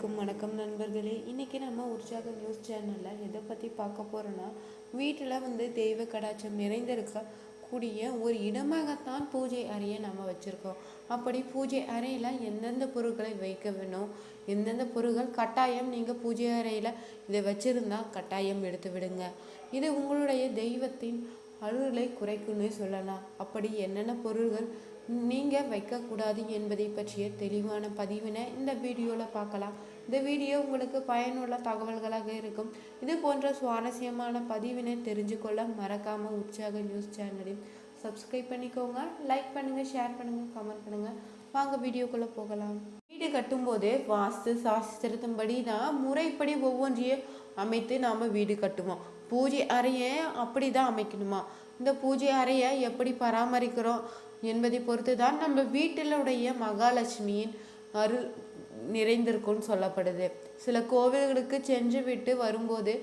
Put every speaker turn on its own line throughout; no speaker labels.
அனைவருக்கும் வணக்கம் நண்பர்களே. இன்றைக்கி நம்ம உற்சாக நியூஸ் சேனலில் எதை பற்றி பார்க்க போகிறோன்னா வீட்டில் வந்து தெய்வ கடாச்சம் நிறைந்திருக்க கூடிய ஒரு இடமாகத்தான் பூஜை அறையை நம்ம வச்சுருக்கோம். அப்படி பூஜை அறையில் எந்தெந்த பொருட்களை வைக்க வேணும் எந்தெந்த பொருட்கள் கட்டாயம் நீங்கள் பூஜை அறையில் இதை வச்சுருந்தா கட்டாயம் எடுத்து விடுங்க. இது உங்களுடைய தெய்வத்தின் அருளை குறைக்கும்னு சொல்லலாம். அப்படி என்னென்ன பொருள்கள் நீங்கள் வைக்கக்கூடாது என்பதை பற்றிய தெளிவான பதிவினை இந்த வீடியோவில் பார்க்கலாம். இந்த வீடியோ உங்களுக்கு பயனுள்ள தகவல்களாக இருக்கும். இது போன்ற சுவாரஸ்யமான பதிவினை தெரிஞ்சுக்கொள்ள மறக்காமல் உற்சாக நியூஸ் சேனலையும் சப்ஸ்கிரைப் பண்ணிக்கோங்க. லைக் பண்ணுங்கள் ஷேர் பண்ணுங்கள் கமெண்ட் பண்ணுங்கள் வாங்க வீடியோக்குள்ளே போகலாம். வீடு கட்டும்போதே வாஸ்து சாஸ்திரத்தின்படி தான் முறைப்படி ஒவ்வொன்றையும் அமைத்து நாம் வீடு கட்டுவோம். பூஜை அறையை அப்படி தான் அமைக்கணுமா? இந்த பூஜை அறையை எப்படி பராமரிக்கிறோம் என்பதை பொறுத்து தான் நம்ம வீட்டிலுடைய மகாலட்சுமியின் அருள் நிறைந்திருக்கும்னு சொல்லப்படுது. சில கோவில்களுக்கு சென்று விட்டு வரும்போது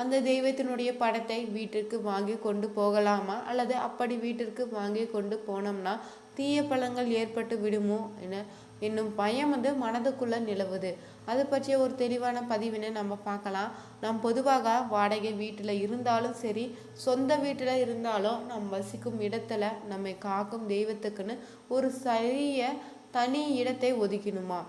அந்த தெய்வத்தினுடைய படத்தை வீட்டிற்கு வாங்கி கொண்டு போகலாமா? அல்லது அப்படி வீட்டிற்கு வாங்கி கொண்டு போனோம்னா தீய பழங்கள் ஏற்பட்டு விடுமோ என என்னும் பயம் வந்து மனதுக்குள்ளே நிலவுது. அது பற்றிய ஒரு தெளிவான பதிவினை நம்ம பார்க்கலாம். நாம் பொதுவாக வாடகை வீட்டில் இருந்தாலும் சரி சொந்த வீட்டில் இருந்தாலும் நம் வசிக்கும் இடத்துல நம்மை காக்கும் தெய்வத்துக்குன்னு ஒரு சரிய தனி இடத்தை ஒதுக்கணுமா?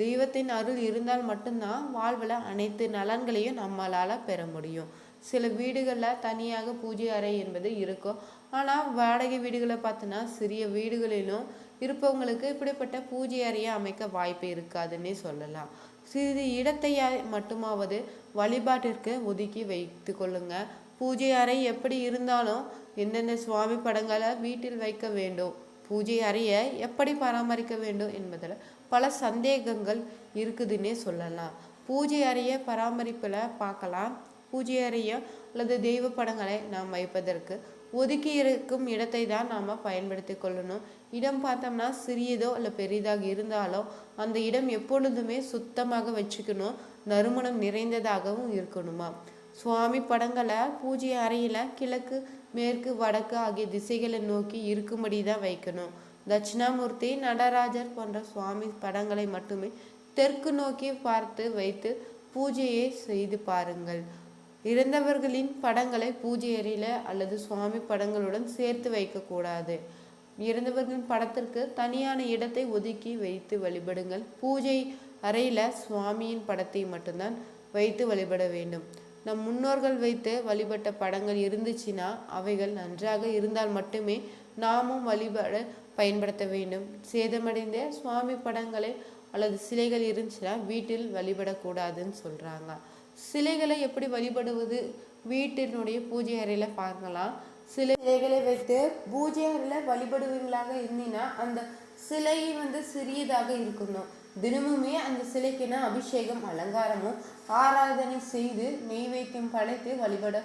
தெய்வத்தின் அருள் இருந்தால் மட்டும்தான் வாழ்வில் அனைத்து நலன்களையும் நம்மளால் பெற முடியும். சில வீடுகளில் தனியாக பூஜை அறை என்பது இருக்கும். ஆனால் வாடகை வீடுகளை பார்த்தோன்னா சிறிய வீடுகளிலும் இருப்பவங்களுக்கு இப்படிப்பட்ட பூஜை அறையை அமைக்க வாய்ப்பு இருக்காதுன்னே சொல்லலாம். சிறிது இடத்தை மட்டுமாவது வழிபாட்டிற்கு ஒதுக்கி வைத்து கொள்ளுங்க. பூஜை அறை எப்படி இருந்தாலும் எந்தெந்த சுவாமி படங்களை வீட்டில் வைக்க வேண்டும் பூஜை அறையை எப்படி பராமரிக்க வேண்டும் என்பதில் பல சந்தேகங்கள் இருக்குதுன்னே சொல்லலாம். பூஜை அறையை பராமரிப்பில் பார்க்கலாம். பூஜை அறையோ அல்லது தெய்வ படங்களை நாம் வைப்பதற்கு ஒதுக்கி இருக்கும் இடத்தை தான் நாம் பயன்படுத்தி கொள்ளணும். இடம் பார்த்தோம்னா சிறியதோ இல்லை பெரிதாக இருந்தாலோ அந்த இடம் எப்பொழுதுமே சுத்தமாக வச்சுக்கணும். நறுமணம் நிறைந்ததாகவும் இருக்கணுமா? சுவாமி படங்களை பூஜை அறையில் கிழக்கு மேற்கு வடக்கு ஆகிய திசைகளை நோக்கி இருக்கும்படி தான் வைக்கணும். தட்சிணாமூர்த்தி நடராஜர் போன்ற சுவாமி படங்களை மட்டுமே தெற்கு நோக்கி பார்த்து வைத்து பூஜையை செய்து பாருங்கள். இறந்தவர்களின் படங்களை பூஜை அறையில் அல்லது சுவாமி படங்களுடன் சேர்த்து வைக்கக்கூடாது இறந்தவர்களின் படத்திற்கு தனியான இடத்தை ஒதுக்கி வைத்து வழிபடுங்கள். பூஜை அறையில் சுவாமியின் படத்தை மட்டும்தான் வைத்து வழிபட வேண்டும். நம் முன்னோர்கள் வைத்து வழிபட்ட படங்கள் இருந்துச்சுன்னா அவைகள் நன்றாக இருந்தால் மட்டுமே நாமும் வழிபட பயன்படுத்த வேண்டும். சேதமடைந்த சுவாமி படங்களை அல்லது சிலைகள் இருந்துச்சுன்னா வீட்டில் வழிபடக்கூடாதுன்னு சொல்கிறாங்க சிலைகளை எப்படி வழிபடுவது? வீட்டினுடைய பூஜை அறையில் பார்க்கலாம். சிலைகளை வைத்து பூஜை அறையில் வழிபடுவீங்களாக இருந்தீங்கன்னா அந்த சிலை வந்து சிறியதாக இருக்கணும். தினமுமே அந்த சிலைக்குன்னா அபிஷேகம் அலங்காரமும் ஆராதனை செய்து நெய்வேத்தியம் படைத்து வழிபட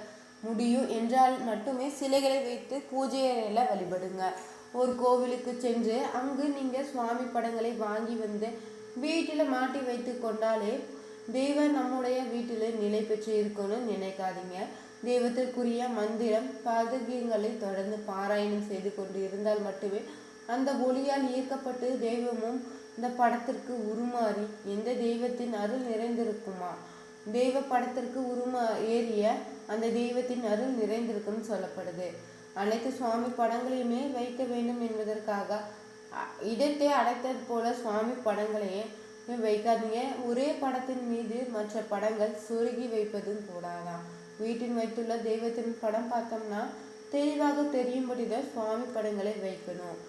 முடியும். என்றால் மட்டுமே சிலைகளை வைத்து பூஜை அறையில் வழிபடுங்க. ஒரு கோவிலுக்கு சென்று அங்கு நீங்கள் சுவாமி படங்களை வாங்கி வந்து வீட்டில் மாட்டி வைத்து கொண்டாலே தெய்வம் நம்முடைய வீட்டில் நிலை பெற்று இருக்கணும்னு நினைக்காதீங்க. தெய்வத்திற்குரிய மந்திரம் பதகியங்களை தொடர்ந்து பாராயணம் செய்து கொண்டு இருந்தால் மட்டுமே அந்த ஒளியால் ஈர்க்கப்பட்டு தெய்வமும் இந்த படத்திற்கு உருமாறி எந்த தெய்வத்தின் அருள் நிறைந்திருக்குமா? தெய்வ படத்திற்கு உருமா ஏறிய அந்த தெய்வத்தின் அருள் நிறைந்திருக்கும்னு சொல்லப்படுது. அனைத்து சுவாமி படங்களையுமே வைக்க வேண்டும் என்பதற்காக இடத்தை அடைத்தது போல சுவாமி படங்களையே வைக்காதீங்க. ஒரே படத்தின் மீது மற்ற படங்கள் சொருகி வைப்பதும் கூடாதான் வீட்டில் வைத்துள்ள தெய்வத்தின் படம் பார்த்தோம்னா தெளிவாக தெரியும்படி தான் சுவாமி படங்களை வைக்கணும்.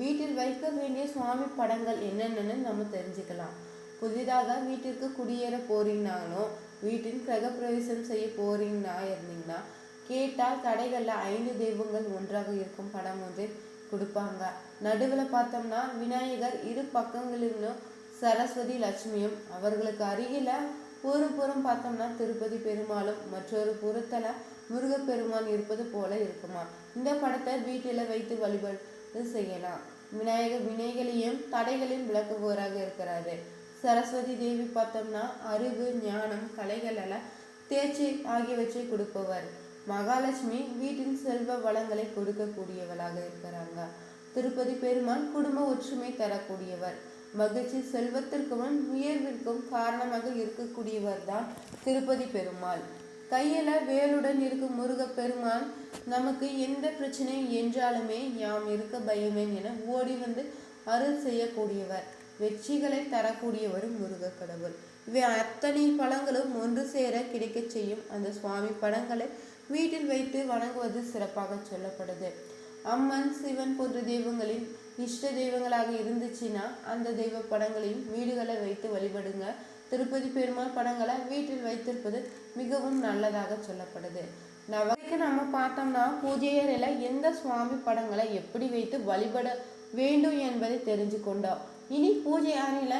வீட்டில் வைக்க வேண்டிய சுவாமி படங்கள் என்னென்னு நம்ம தெரிஞ்சுக்கலாம். புதிதாக வீட்டிற்கு குடியேற போறீங்கனாலும் வீட்டின் கிரகப்பிரவேசம் செய்ய போறீங்கன்னா இருந்தீங்கன்னா கேட்டால் கடைகளில் ஐந்து தெய்வங்கள் ஒன்றாக இருக்கும் படம் வந்து கொடுப்பாங்க. நடுவில் பார்த்தோம்னா விநாயகர் இரு பக்கங்களிலும் சரஸ்வதி லட்சுமியும். அவர்களுக்கு அருகில் ஒரு புறம் பார்த்தோம்னா திருப்பதி பெருமாளும் மற்றொரு புறத்தில் முருகப்பெருமான் இருப்பது போல இருக்குமா? இந்த படத்தை வீட்டில் வைத்து வழிபாடு செய்யலாம். விநாயகர் வினைகளையும் தடைகளையும் விளக்குபவராக இருக்கிறாரு. சரஸ்வதி தேவி பார்த்தோம்னா அறிவு ஞானம் கலைகள் எல்லாம் தேர்ச்சி ஆகியவற்றை கொடுப்பவர். மகாலட்சுமி வீட்டின் செல்வ வளங்களை கொடுக்கக்கூடியவளாக இருக்கிறாங்க. திருப்பதி பெருமான் குடும்ப ஒற்றுமை தரக்கூடியவர். மகிழ்ச்சி செல்வத்திற்கும் உயர்விற்கும் காரணமாக இருக்கக்கூடியவர் தான் திருப்பதி பெருமாள். கையில வேலுடன் இருக்கும் முருக பெருமான் நமக்கு எந்த பிரச்சனை என்றாலுமே யாம் இருக்க பயமேன் என ஓடி வந்து அருள் செய்யக்கூடியவர். வெற்றிகளை தரக்கூடியவரும் முருக கடவுள். இவை அத்தனை பழங்களும் ஒன்று சேர கிடைக்கச் செய்யும் அந்த சுவாமி படங்களை வீட்டில் வைத்து வணங்குவது சிறப்பாக சொல்லப்படுது. அம்மன் சிவன் போன்ற தெய்வங்களின் இஷ்ட தெய்வங்களாக இருந்துச்சுன்னா அந்த தெய்வ படங்களையும் வீடுகளை வைத்து வழிபடுங்க. திருப்பதி பெருமாள் படங்களை வீட்டில் வைத்திருப்பது மிகவும் நல்லதாக சொல்லப்படுது. நவகைக்கு நம்ம பார்த்தோம்னா பூஜை அறையில எந்த சுவாமி படங்களை எப்படி வைத்து வழிபட வேண்டும் என்பதை தெரிஞ்சு கொண்டோம். இனி பூஜை அறையில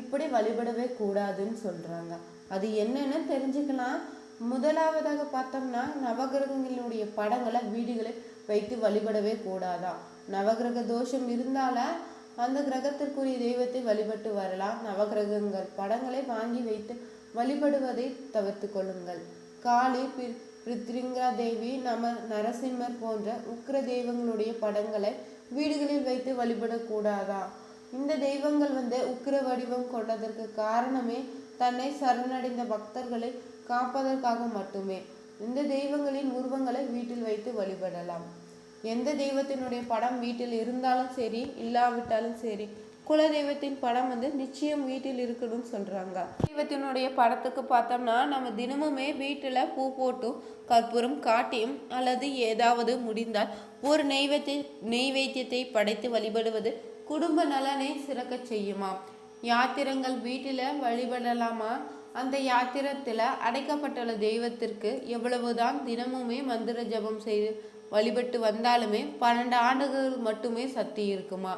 இப்படி வழிபடவே கூடாதுன்னு சொல்றாங்க. அது என்னன்னு தெரிஞ்சுக்கலாம். முதலாவதாக பார்த்தோம்னா நவகிரகங்களுடைய படங்களை வீடுகளில் வைத்து வழிபடவே கூடாதான் நவகிரக தோஷம் இருந்தால அந்த கிரகத்திற்குரிய தெய்வத்தை வழிபட்டு வரலாம். நவகிரகங்கள் படங்களை வாங்கி வைத்து வழிபடுவதை தவிர்த்து கொள்ளுங்கள். காளி பிருத்ரிங்கா தேவி நம நரசிம்மர் போன்ற உக்ர தெய்வங்களுடைய படங்களை வீடுகளில் வைத்து வழிபடக்கூடாதா இந்த தெய்வங்கள் வந்து உக்கிர வடிவம் கொண்டதற்கு காரணமே தன்னை சரணடைந்த பக்தர்களை காப்பதற்காக மட்டுமே. இந்த தெய்வங்களின் உருவங்களை வீட்டில் வைத்து வழிபடலாம். எந்த தெய்வத்தினுடைய படம் வீட்டில் இருந்தாலும் சரி இல்லாவிட்டாலும் சரி குல தெய்வத்தின் படம் வந்து நிச்சயம் வீட்டில் இருக்கணும்னு சொல்றாங்க. தெய்வத்தினுடைய படத்துக்கு பார்த்தோம்னா நம்ம தினமுமே வீட்டில் பூ போட்டும் கற்பூரம் காட்டியும் அல்லது ஏதாவது முடிந்தால் ஒரு நெய்வேத்திய நெய்வேத்தியத்தை படைத்து வழிபடுவது குடும்ப நலனை சிறக்கச் செய்யுமா? யாத்திரங்கள் வீட்டில் வழிபடலாமா? அந்த யாத்திரத்தில் அடைக்கப்பட்டுள்ள தெய்வத்திற்கு எவ்வளவுதான் தினமுமே மந்திர ஜபம் செய்து வழிபட்டு வந்தாலுமே பன்னெண்டு ஆண்டுகள் மட்டுமே சக்தி இருக்குமா?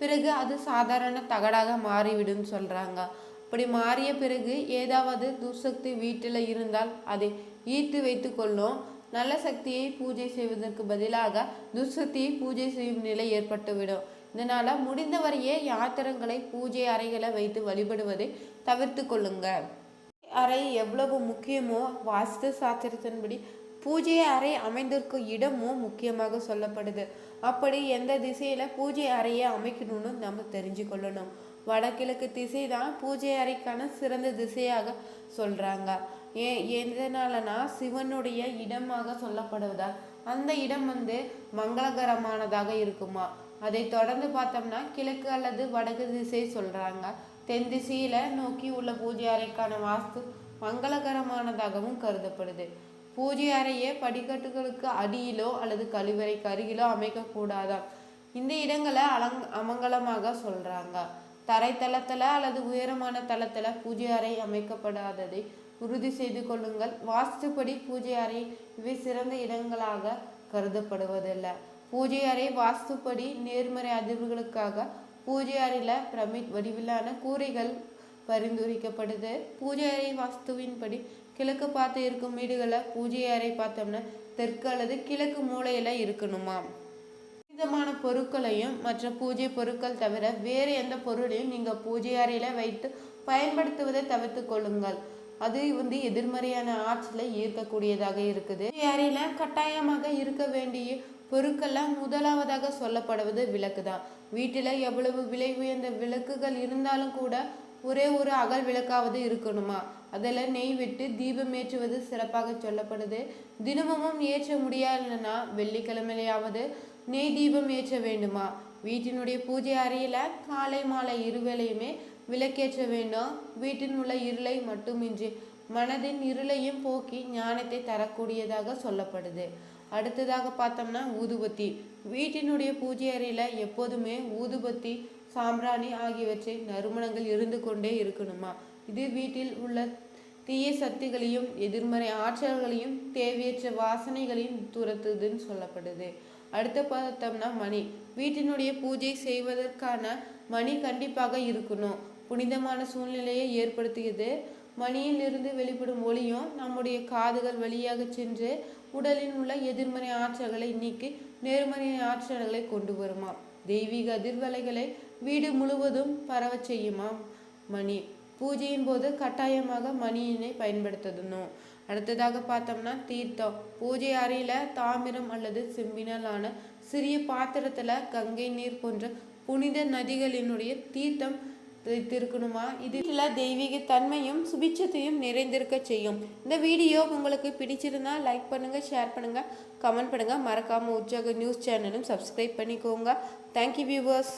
பிறகு அது சாதாரண தகடாக மாறிவிடும் சொல்றாங்க. அப்படி மாறிய பிறகு ஏதாவது துர்சக்தி வீட்டில் இருந்தால் அதை ஈர்த்து வைத்து கொள்ளும். நல்ல சக்தியை பூஜை செய்வதற்கு பதிலாக துர்சக்தியை பூஜை செய்யும் நிலை ஏற்பட்டுவிடும். இதனால முடிந்தவரையே யாத்திரங்களை பூஜை அறைகளை வைத்து வழிபடுவதை தவிர்த்து கொள்ளுங்கள் அறை எவ்வளவு முக்கியமோ வாஸ்து சாத்திரத்தின்படி பூஜை அறை அமைந்திருக்கும் இடமும் முக்கியமாக சொல்லப்படுது. அப்படி எந்த திசையில பூஜை அறையை அமைக்கணும்னு நம்ம தெரிஞ்சு கொள்ளணும் வடகிழக்கு திசை தான் பூஜை அறைக்கான சிறந்த திசையாக சொல்றாங்க. ஏ எதனாலனா சிவனுடைய இடமாக சொல்லப்படுவதால் அந்த இடம் வந்து மங்களகரமானதாக இருக்குமா? அதை தொடர்ந்து பார்த்தோம்னா கிழக்கு அல்லது வடக்கு திசை சொல்றாங்க. தென் திசையில நோக்கி உள்ள பூஜை அறைக்கான வாஸ்து மங்களகரமானதாகவும் கருதப்படுது. பூஜை அறையை படிக்கட்டுகளுக்கு அடியிலோ அல்லது கழிவறைக்கு அருகிலோ அமைக்கக்கூடாதாம் இந்த இடங்களை அலங் அமங்கலமாக சொல்றாங்க. தரைத்தளத்துல அல்லது உயரமான தளத்துல பூஜை அறை அமைக்கப்படாததை உறுதி செய்து கொள்ளுங்கள். வாஸ்துப்படி பூஜை அறை இவை சிறந்த இடங்களாக கருதப்படுவதில்லை. பூஜை அறை வாஸ்துப்படி நேர்மறை அதிர்வுகளுக்காக பூஜை அறையில பிரமிட் வடிவிலான கூரைகள் பரிந்துரைக்கப்படுது. பூஜை அறை வாஸ்துவின்படி கிழக்கு பார்த்து இருக்கும் வீடுகளில் பூஜை அறை பார்த்தோம்னா தெற்கு அல்லது கிழக்கு மூலையில் இருக்கணுமா? விதமான பொருட்களையும் மற்ற பூஜை பொருட்கள் தவிர வேறு எந்த பொருளையும் நீங்கள் பூஜை அறையில் வைத்து பயன்படுத்துவதை தவிர்த்து கொள்ளுங்கள். அது வந்து எதிர்மறையான ஆற்றலை ஈர்க்கக்கூடியதாக இருக்குது. அறையில் கட்டாயமாக இருக்க வேண்டிய பொருட்கள்லாம் முதலாவதாக சொல்லப்படுவது விளக்கு தான் வீட்டில் எவ்வளவு விலை உயர்ந்த விளக்குகள் இருந்தாலும் கூட ஒரே ஒரு அகல் விளக்காவது இருக்கணுமா? அதில் நெய் விட்டு தீபம் ஏற்றுவது சிறப்பாக சொல்லப்படுது. தினமும் ஏற்ற முடியாதுன்னா வெள்ளிக்கிழமையாவது நெய் தீபம் ஏற்ற வேண்டுமா? வீட்டினுடைய பூஜை அறையில் காலை மாலை இருவேளையுமே விளக்கேற்ற வேண்டும். வீட்டின் உள்ள இருளை மட்டுமின்றி மனதின் இருளையும் போக்கி ஞானத்தை தரக்கூடியதாக சொல்லப்படுது. அடுத்ததாக பார்த்தோம்னா ஊதுபத்தி. வீட்டினுடைய பூஜை அறையில் எப்போதுமே ஊதுபத்தி சாம்பிராணி ஆகியவற்றை நறுமணங்கள் இருந்து கொண்டே இருக்கணுமா? இது வீட்டில் உள்ள தீய சக்திகளையும் எதிர்மறை ஆற்றல்களையும் தேவையற்ற வாசனைகளையும் துரத்துதுன்னு சொல்லப்படுது. அடுத்து பார்த்தோம்னா மணி. வீட்டினுடைய பூஜை செய்வதற்கான மணி கண்டிப்பாக இருக்கணும். புனிதமான சூழ்நிலையை ஏற்படுத்துகிறது மணியிலிருந்து வெளிப்படும் ஒளியும் நம்முடைய காதுகள் வழியாக சென்று உடலில் உள்ள எதிர்மறை ஆற்றல்களை நீக்கி நேர்மறை ஆற்றல்களை கொண்டு வருமாம். தெய்வீக அதிர்வலைகளை வீடு முழுவதும் பரவ செய்யுமாம். மணி. பூஜையின் போது கட்டாயமாக மணியினை பயன்படுத்தணும். அடுத்ததாக பார்த்தோம்னா தீர்த்தம். பூஜை அறையில தாமிரம் அல்லது செம்பினாலான சிறிய பாத்திரத்துல கங்கை நீர் போன்ற புனித நதிகளினுடைய தீர்த்தம் திருக்கணுமா இதில் தெய்வீக தன்மையும் சுபிச்சத்தையும் நிறைந்திருக்க செய்யும். இந்த வீடியோ உங்களுக்கு பிடிச்சிருந்தா லைக் பண்ணுங்கள் ஷேர் பண்ணுங்கள் கமெண்ட் பண்ணுங்கள் மறக்காமல் உற்சாக நியூஸ் சேனலும் சப்ஸ்கிரைப் பண்ணிக்கோங்க. Thank you viewers